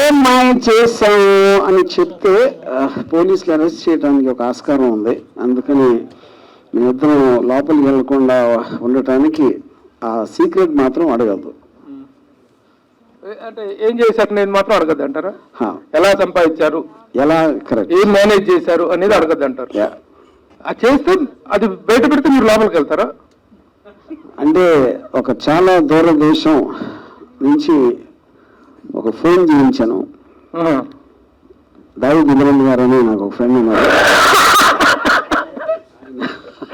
ఏం మాయ చేశాము అని చెప్తే పోలీసులు అరెస్ట్ చేయడానికి ఒక ఆస్కారం ఉంది. అందుకని మేమిద్దరం లోపలికి వెళ్ళకుండా ఉండటానికి ఆ సీక్రెట్ మాత్రం అడగద్దు అంటే ఏం చేశారు నేను మాత్రం అడగద్దు అంటారా? ఎలా సంపాదించారు? ఎలా? కరెక్ట్ ఏం మేనేజ్ చేశారు అనేది అడగద్దు అంటారు. చేస్తే అది బయట పెడితే మీరు లోపలికి వెళ్తారా? అంటే ఒక చాలా దూర దేశం నుంచి ఒక ఫోన్ చేయించాను. దావి దిగరండి గారు అని నాకు ఒక ఫ్రెండ్ ఉన్నారు.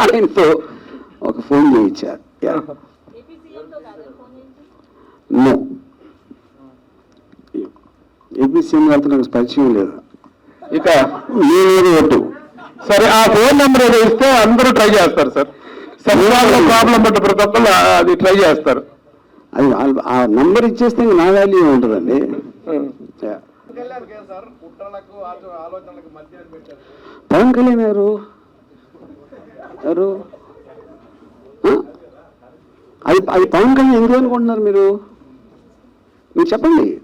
ఆయనతో ఒక ఫోన్ చేయించారు నో. ఏపీ సీఎం గారితో నాకు పరిచయం లేదు. ఇక? నేనేది ఒట్టు. సరే ఆ ఫోన్ నెంబర్ ఏదో ఇస్తే అందరూ ట్రై చేస్తారు సార్. సెన్సార్లో ప్రాబ్లం పడ్డ ప్రతి ఒక్కళ్ళు అది ట్రై చేస్తారు. అది ఆ- ఆ నంబర్ ఇచ్చేస్తే నా వాల్యూ ఉంటుందండి. పవన్ కళ్యాణ్ ఎవరు ఎవరు? అది అది పవన్ కళ్యాణ్ ఎందుకు అనుకుంటున్నారు మీరు? మీరు చెప్పండి.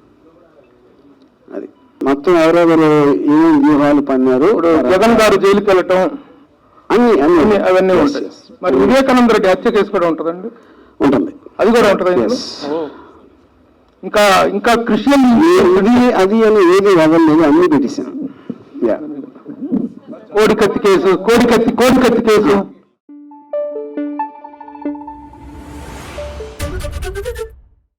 అది మొత్తం ఎవరెవరు ఏమేమి వ్యూహాలు పన్నారు జగన్ గారు జైలుకి వెళ్ళటం అన్ని అన్ని అవన్నీ ఉంటాయి. మరి వివేకానంద రెడ్డి హత్య కేసు కూడా ఉంటుందండి? ఉంటుంది. అది కూడా ఉంటుంది ఇంకా ఇంకా క్రిస్టియన్ ఇది అది అని ఏది వదలలేదు అన్ని పెట్టేశాను. కోడికత్తి కేసు కోడికత్తి కోడికత్తి కేసు.